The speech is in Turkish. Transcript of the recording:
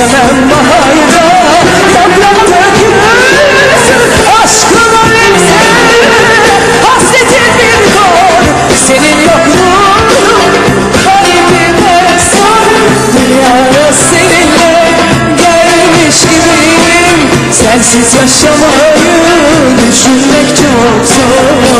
demem hayra Damlam dökülsün aşkın ölümsün Hasretin bir kor senin yokluğun Kalbime son dünyaya seninle gelmiş gibiyim Sensiz yaşamayı düşünmek çok zor.